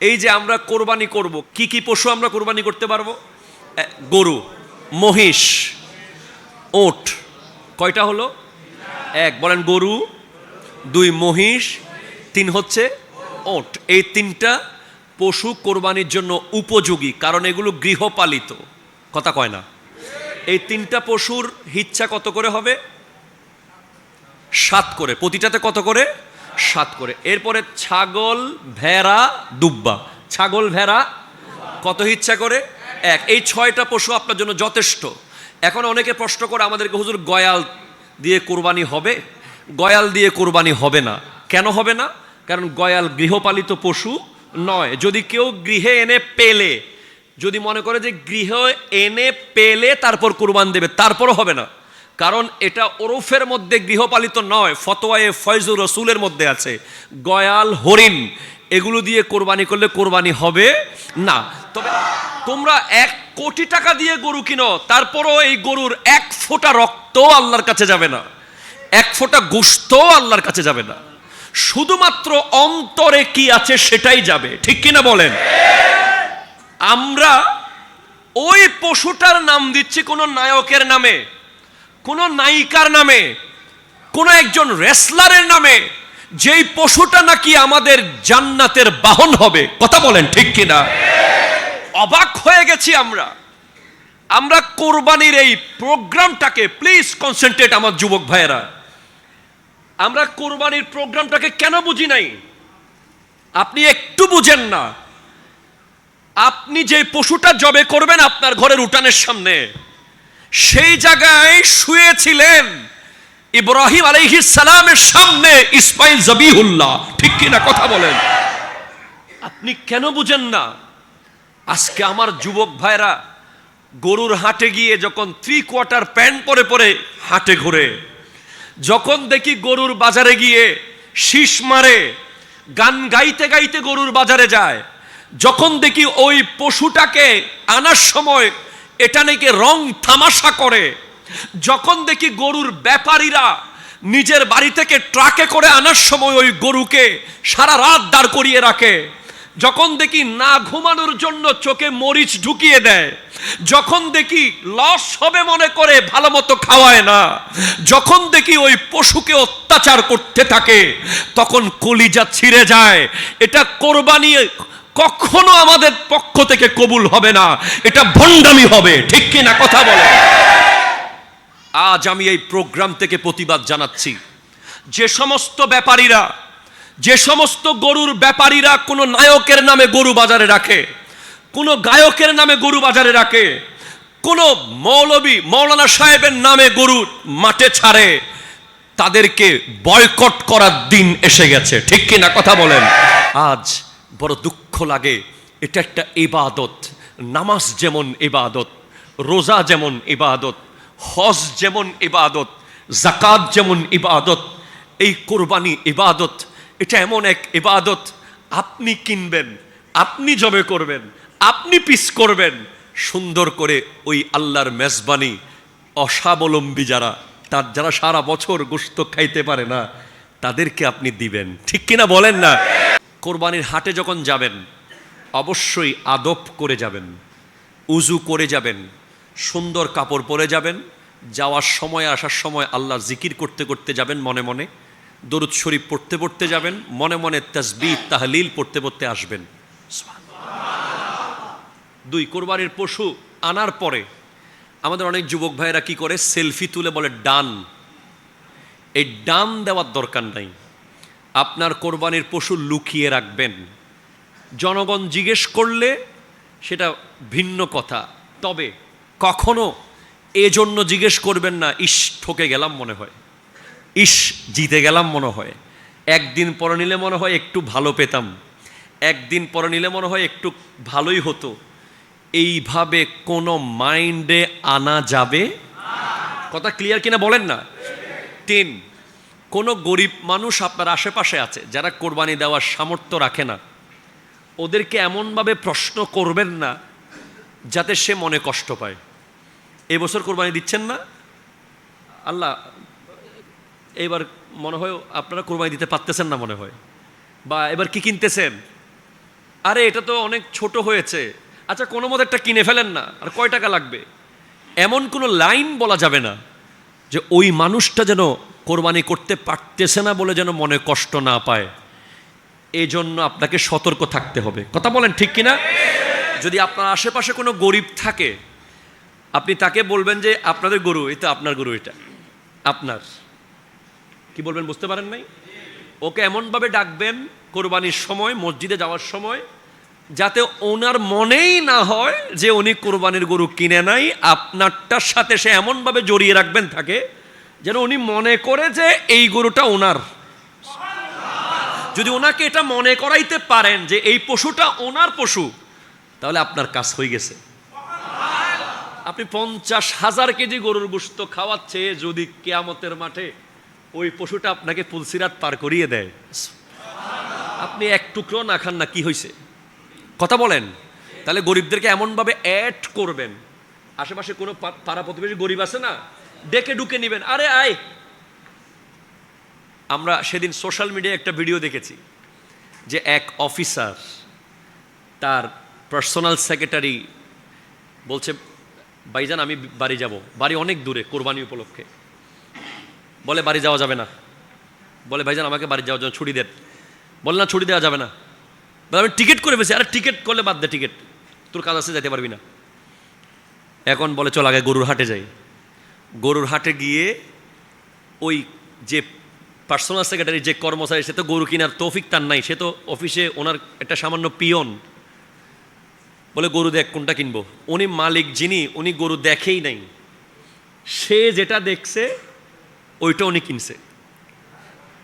এই যে আমরা কোরবানি করব, কি কি পশু আমরা কোরবানি করতে পারব? গরু, মহিষ, ওট, কয়টা হলো? এক, বলেন গরু, দুই, মহিষ, তিন হচ্ছে ওট। এই তিনটা পশু কোরবানির জন্য উপযোগী, কারণ এগুলো গৃহপালিত। কথা কয় না। এই তিনটা পশুর হিচ্ছা কত করে হবে? সাত করে। প্রতিটাতে কত করে? সাত করে। এরপরে ছাগল, ভেড়া, দুব্বা। ছাগল, ভেড়া, কত ইচ্ছা করে? এক। এই ছয়টা পশু আপনার জন্য যথেষ্ট। এখন অনেকে প্রশ্ন করে আমাদেরকে, হুজুর, গয়াল দিয়ে কোরবানি হবে? গয়াল দিয়ে কোরবানি হবে না। কেন হবে না? কারণ গয়াল গৃহপালিত পশু নয়। যদি কেউ গৃহে এনে পেলে, যদি মনে করে যে গৃহ এনে পেলে তারপর কোরবান দেবে, তারপরও হবে না। কারণ এটা ওরফের মধ্যে গৃহপালিত নয়, ফতোয়ায়ে ফয়জুর রসুলের মধ্যে আছে। গয়াল, হরিণ, এগুলো দিয়ে কোরবানি করলে কোরবানি হবে না। তবে তোমরা এক কোটি টাকা দিয়ে গরু কিনো, তারপরও এই গরুর এক ফোঁটা রক্ত আল্লাহর কাছে যাবে না। এক ফোঁটা গোস্ত আল্লাহর কাছে যাবে না। শুধুমাত্র অন্তরে কি আছে সেটাই যাবে, ঠিক কিনা বলেন? আমরা ওই পশুটার নাম দিচ্ছি কোনো নায়কের নামে। কোনো নায়িকার নামে, কোনো একজন রেসলারের নামে যেই পশুটা নাকি আমাদের জান্নাতের বাহন হবে, কথা বলেন ঠিক কিনা? অবাক হয়ে গেছি আমরা। আমরা কোরবানির এই প্রোগ্রামটাকে প্লিজ কনসেন্ট্রেট আমার যুবক ভাইয়েরা। আমরা কোরবানির প্রোগ্রামটাকে কেন বুঝি নাই? আপনি একটু বুঝেন না। আপনি যে পশুটা জবে করবেন আপনার ঘরের উঠানের সামনে। সেই জায়গায় শুয়েছিলেন ইব্রাহিম আলাইহিস সালামের সামনে ইসমাইল জবিহুল্লাহ। ঠিক কিনা কথা বলেন? আপনি কেন বুঝেন না? আজকে আমার যুবক ভাইরা গরুর হাটে গিয়ে যখন থ্রি কোয়ার্টার প্যান্ট পরে পরে হাটে ঘুরে, যখন দেখি গরুর বাজারে গিয়ে শীষ মারে, গান গাইতে গাইতে গরুর বাজারে যায়, যখন দেখি ওই পশুটাকে আনার সময় এটা নাকি রং তামাশা করে। যখন দেখি গরুর ব্যাপারীরা নিজের বাড়ি থেকে ট্রাকে করে আনার সময় ওই গরুকে সারা রাত দাঁড় করিয়ে রাখে। যখন দেখি না ঘুমানোর জন্য চোখে মরিচ ঢুকিয়ে দেয়। যখন দেখি লস হবে মনে করে ভালো মতো খাওয়ায় না। যখন দেখি ওই পশুকে অত্যাচার করতে থাকে, তখন কলিজা ছিঁড়ে যায়। এটা কোরবানি কখনো আমাদের পক্ষ থেকে কবুল হবে না। এটা ভণ্ডামি হবে। ঠিক কিনা কথা বলে। আজ আমি এই প্রোগ্রাম থেকে প্রতিবাদ জানাচ্ছি। যে সমস্ত ব্যাপারীরা, যে সমস্ত গরুর ব্যাপারীরা কোনো নায়কের নামে গরু বাজারে রাখে, কোনো গায়কের নামে গরু বাজারে রাখে, কোনো মৌলবী, মৌলানা সাহেবের নামে গরু মাঠে ছাড়ে, তাদেরকে বয়কট করার দিন এসে গেছে। ঠিক কি না কথা বলেন। আজ বড় দুঃখ লাগে। এটা একটা ইবাদত। নামাজ যেমন ইবাদত, রোজা যেমন ইবাদত, হজ যেমন ইবাদত জাকাত যেমন ইবাদত, এই কোরবানি ইবাদত, এটা এমন এক ইবাদত। আপনি কিনবেন, আপনি জবে করবেন, আপনি পিস করবেন। সুন্দর করে ওই আল্লাহর মেজবানি, অস্বাবলম্বী যারা, তার যারা সারা বছর গোস্ত খাইতে পারে না, তাদেরকে আপনি দিবেন। ঠিক কিনা বলেন না? কোরবানির হাটে যখন যাবেন, অবশ্যই আদব করে যাবেন, উজু করে যাবেন, সুন্দর কাপড় পরে যাবেন, যাওয়ার সময়, আসার সময় আল্লাহ জিকির করতে করতে যাবেন মনে মনে, দরুদ শরীফ পড়তে পড়তে যাবেন, মনে মনে তাসবিহ, তাহলিল পড়তে পড়তে আসবেন। দুই, কোরবানির পশু আনার পরে আমাদের অনেক যুবক ভাইয়েরা কি করে? সেলফি তুলে বলে, ডান। এই ডান দেওয়ার দরকার নাই। আপনার কোরবানির পশু লুকিয়ে রাখবেন। জনগণ জিজ্ঞেস করলে সেটা ভিন্ন কথা। তবে কখনো এজন্য জিজ্ঞেস করবেন না, ইস, ঠকে গেলাম মনে হয়। ইস, জিতে গেলাম মনে হয়। একদিন পরে নিলে মনে হয় একটু ভালো পেতাম। একদিন পরে নিলে মনে হয় একটু ভালোই হতো। এইভাবে কোনো মাইন্ডে আনা যাবে? কথা ক্লিয়ার কিনা বলেন না? তিন কোনো গরিব মানুষ আপনার আশেপাশে আছে যারা কোরবানি দেওয়ার সামর্থ্য রাখে না। ওদেরকে এমনভাবে প্রশ্ন করবেন না যাতে সে মনে কষ্ট পায়। এবছর কোরবানি দিচ্ছেন না? আল্লাহ এবার মনে হয় আপনারা কোরবানি দিতে পারতেছেন না মনে হয়। বা এবার কি কিনতেছেন? আরে, এটা তো অনেক ছোট হয়েছে। আচ্ছা কোনো মতো একটা কিনে ফেলেন না। আর কয় টাকা লাগবে? এমন কোনো লাইন বলা যাবে না। যে ওই মানুষটা যেন কোরবানি করতে পারতেছে না বলে যেন মনে কষ্ট না পায় এই জন্য আপনাকে সতর্ক থাকতে হবে। কথা বলেন ঠিক কিনা? যদি আপনার আশেপাশে কোনো গরিব থাকে, আপনি তাকে বলবেন যে, আপনাদের গরু তো আপনার গরু এটা, আপনার। কি বলবেন বুঝতে পারেন নাই? ওকে এমনভাবে ডাকবেন, কোরবানির সময়, মসজিদে যাওয়ার সময় যাতে ওনার মনেই না হয় যে উনি কোরবানির গরু কিনে নাই, আপনারটার সাথে সে এমনভাবে জড়িয়ে রাখবেন থাকে, যেন উনি মনে করে যে এই গরুটা ওনার। যদি ওনাকে এটা মনে করাইতে পারেন যে এই পশুটা ওনার পশু, তাহলে আপনার কাজ হয়ে গেছে। আপনি পঞ্চাশ হাজার কেজি গরুর গোস্ত খাওয়াচ্ছে, যদি কেয়ামতের মাঠে ওই পশুটা আপনাকে পুলসিরাত পার করিয়ে দেয়। আপনি এক টুকরো না খান না, কি হয়েছে কথা বলেন। তাহলে গরিবদেরকে এমনভাবে অ্যাড করবেন। আশেপাশে কোনো পাড়া প্রতিবেশী গরিব আছে না? ডেকে ঢুকে নেবেন। আরে আয়! আমরা সেদিন সোশ্যাল মিডিয়ায় একটা ভিডিও দেখেছি যে এক অফিসার তার পার্সোনাল সেক্রেটারি বলছে, ভাইজান, আমি বাড়ি যাব। বাড়ি অনেক দূরে, কোরবানি উপলক্ষে। বলে, বাড়ি যাওয়া যাবে না। বলে, ভাইজান, আমাকে বাড়ি যাওয়ার জন্য ছুটি দেন। বলে, না, ছুটি দেওয়া যাবে না। আমি টিকিট করে ফেছি আরে টিকিট করলে বাদ দে, টিকিট। তোর কাজ আছে যেতে পারবি না। এখন বলে, চল আগে গরুর হাটে যাই। গরুর হাটে গিয়ে ওই যে পার্সোনাল সেক্রেটারি যে কর্মচারী, সে তো গরু কেনার তৌফিক তার নাই। সে তো অফিসে ওনার একটা সামান্য পিয়ন। বলে, গরু দেখ কোনটা কিনবো। উনি মালিক যিনি, উনি গরু দেখেই নাই। সে যেটা দেখছে, ওইটা উনি কিনছে।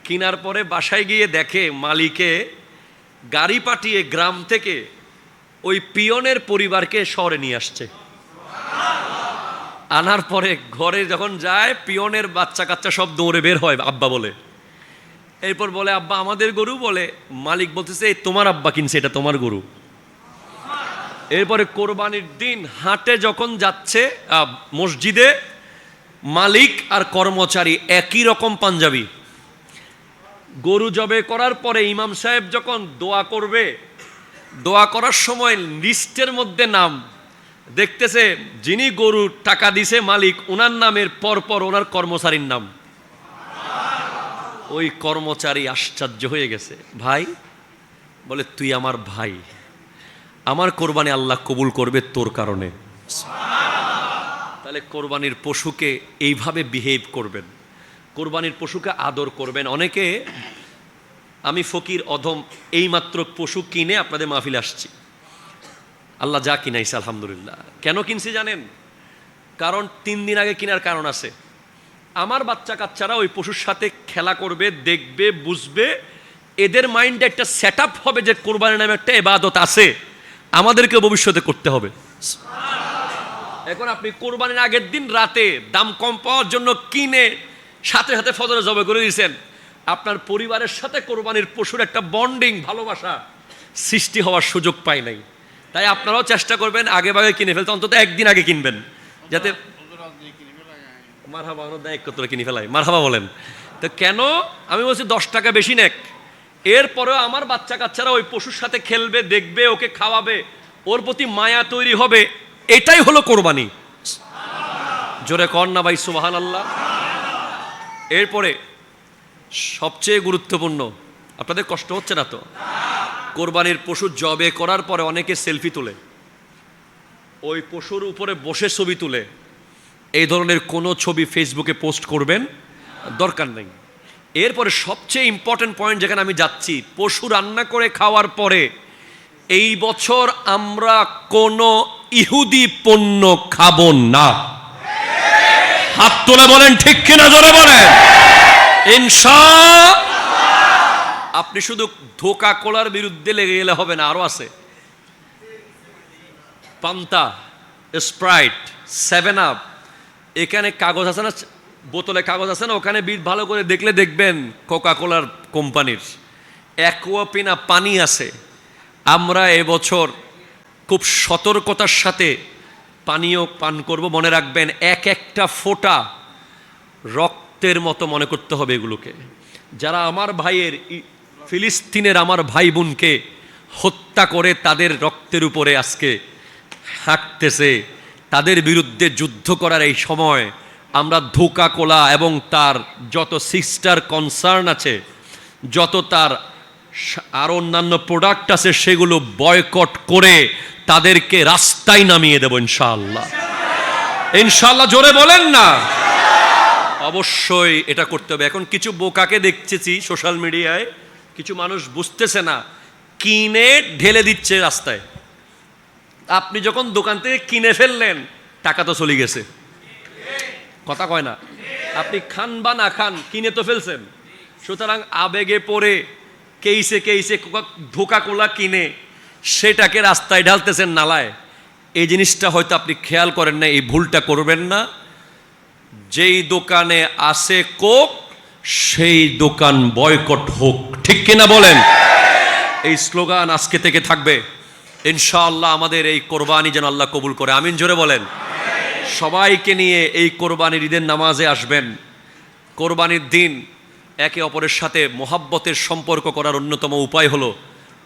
কিনার পরে বাসায় গিয়ে দেখে মালিকে গাড়ি পাঠিয়ে গ্রাম থেকে ওই পিয়নের পরিবারকে শহরে নিয়ে আসছে। আনার পরে ঘরে যখন যায়, পিয়নের বাচ্চা কাচ্চা সব দৌড়ে বের হয়, আব্বা বলে। এরপর বলে, আব্বা, আমাদের গরু? বলে, মালিক বলতেছে, "এই তোমার আব্বা কিনছে, এটা তোমার গরু। এরপরে কোরবানির দিন, হাটে যখন যাচ্ছে মসজিদে, মালিক আর কর্মচারী একই রকম পাঞ্জাবি। গরু জবে করার পরে ইমাম সাহেব যখন দোয়া করবে, দোয়া করার সময় লিস্টের মধ্যে নাম দেখতেছে, যিনি গরু টাকা দিছে মালিক ওনার নামের পরপর ওনার কর্মচারীর নাম। ওই কর্মচারী আশ্চর্য হয়ে গেছে। ভাই, বলে, তুই আমার ভাই। আমার কোরবানি আল্লাহ কবুল করবে তোর কারণে। তাহলে কোরবানির পশুকে এইভাবে বিহেভ করবেন। কোরবানির পশুকে আদর করবেন। অনেকে আমি ফকির, অধম, এইমাত্র পশু কিনে আপনাদের মাহফিল আসছি। আল্লাহ যা কিনাইছে, আলহামদুলিল্লাহ। কেন কিনছি জানেন? কারণ তিন দিন আগে কেনার কারণ আছে। আমার বাচ্চা কাচ্চারা ওই পশুর সাথে খেলা করবে, দেখবে, বুঝবে। এদের মাইন্ডে একটা সেট হবে যে কোরবানির নামে একটা এবাদত আছে। আমাদেরকে ভবিষ্যতে করতে হবে। এখন আপনি কোরবানির আগের দিন রাতে দাম কম পাওয়ার জন্য কিনে সাথে সাথে ফজরে জবে করে দিয়েছেন। আপনার পরিবারের সাথে কোরবানির পশুর একটা বন্ডিং, ভালোবাসা সৃষ্টি হওয়ার সুযোগ পায় নাই। তাই আপনারাও চেষ্টা করবেন আগে ভাগে কিনে ফেলতে, অন্তত একদিন আগে কিনবেন। যাতে মারহাবা দায় করে কিনে ফেলাই। মারহাবা বলেন। তো কেন? আমি বলছি দশ টাকা বেশি নেক। এরপরেও আমার বাচ্চা কাচ্চারা ওই পশুর সাথে খেলবে, দেখবে, ওকে খাওয়াবে, ওর প্রতি মায়া তৈরি হবে, এটাই হলো কোরবানি। জোরে কর না ভাই সুবাহান আল্লাহ এরপরে সবচেয়ে গুরুত্বপূর্ণ, আপনাদের কষ্ট হচ্ছে না তো? কোরবানির পশু জবে করার পরে অনেকে সেলফি তোলে, ওই পশুর উপরে বসে ছবি তুলে, এই ধরনের কোনো ছবি ফেসবুকে পোস্ট করবেন? দরকার নেই। এরপরে সবচেয়ে ইম্পর্টেন্ট পয়েন্ট যেখানে আমি যাচ্ছি, পশু রান্না করে খাওয়ার পরে, এই বছর আমরা কোনো ইহুদি পণ্য খাব না। হাত তুলে বলেন, ঠিক কিনা জোরে বলেন? ইনশা আপনি শুধু ধোকা কোলার বিরুদ্ধে লেগে গেলে হবে না, আরও আছে। পান্তা, স্প্রাইট, সেভেন আপ। এখানে কাগজ আছে না? বোতলে কাগজ আছে না? ওখানে বিট ভালো করে দেখলে দেখবেন কোকা কোলার কোম্পানির। অ্যাকোয়াপিনা পানি আছে। আমরা এবছর খুব সতর্কতার সাথে পানীয় পান করব, মনে রাখবেন এক একটা ফোঁটা রক্তের মতো মনে করতে হবে এগুলোকে। যারা আমার ভাইয়ের ফিলিস্তিনের আমার ভাই বোনকে হত্যা করে তাদের রক্তের উপরে আজকে হাঁটতেছে, তাদের বিরুদ্ধে যুদ্ধ করার এই সময় আমরা ধোকা কোলা এবং তার যত সিস্টার কনসার্ন আছে, যত তার আর অন্যান্য প্রোডাক্ট আছে, সেগুলো বয়কট করে তাদেরকে রাস্তায় নামিয়ে দেব ইনশাআল্লাহ। ইনশাআল্লাহ জোরে বলেন না। অবশ্যই এটা করতে হবে। এখন কিছু বোকাকে দেখতেছি সোশ্যাল মিডিয়ায় কিছু মানুষ বুঝতেছে না, কিনে ঢেলে দিচ্ছে রাস্তায়। আপনি যখন দোকান থেকে কিনে ফেললেন, টাকা তো চলে গেছে। কথা কয় না। আপনি খান বা না খান, কিনে তো ফেলছেন। সুতরাং আবেগে পড়ে কেইসে কেইসে ধোকা কোলা কিনে সেটাকে রাস্তায় ঢালতেছেন নালায়। এই জিনিসটা হয়তো আপনি খেয়াল করেন না, এই ভুলটা করবেন না। যেই দোকানে আসে কোক, সেই দোকান বয়কট হোক। ঠিক কিনা বলেন? এই স্লোগান আজকে থেকে থাকবে। ইনশাআল্লাহ আমাদের এই কোরবানি যেন আল্লাহ কবুল করে। আমিন, জোরে বলেন। সবাইকে নিয়ে এই কোরবানির ঈদের নামাজে আসবেন। কোরবানির দিন একে অপরের সাথে মোহাব্বতের সম্পর্ক করার অন্যতম উপায় হলো,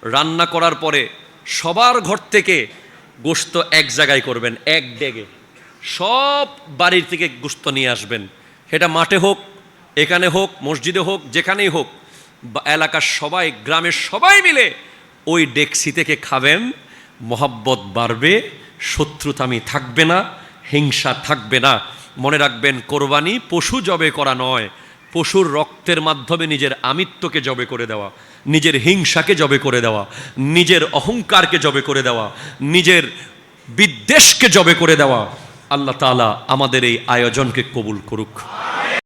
রান্না করার পরে সবার ঘর থেকে গোস্ত এক জায়গায় করবেন, এক ডেগে সব বাড়ির থেকে গোস্ত নিয়ে আসবেন। সেটা মাঠে হোক, এখানে হোক, মসজিদে হোক, যেখানেই হোক এলাকার সবাই, গ্রামের সবাই মিলে ওই ডেক্সি থেকে খাবেন, মোহাব্বত বাড়বে, শত্রুতামি থাকবে না, হিংসা থাকবে না। মনে রাখবেন, কোরবানি পশু জবে করা নয় পশুর রক্তের মাধ্যমে নিজের আমিত্বকে জবে করে দেওয়া, নিজের হিংসাকে জবে করে দেওয়া, নিজের অহংকারকে জবে করে দেওয়া, নিজের বিদ্বেষকে জবে করে দেওয়া। আল্লাহ তালা আমাদের এই আয়োজনকে কবুল করুক।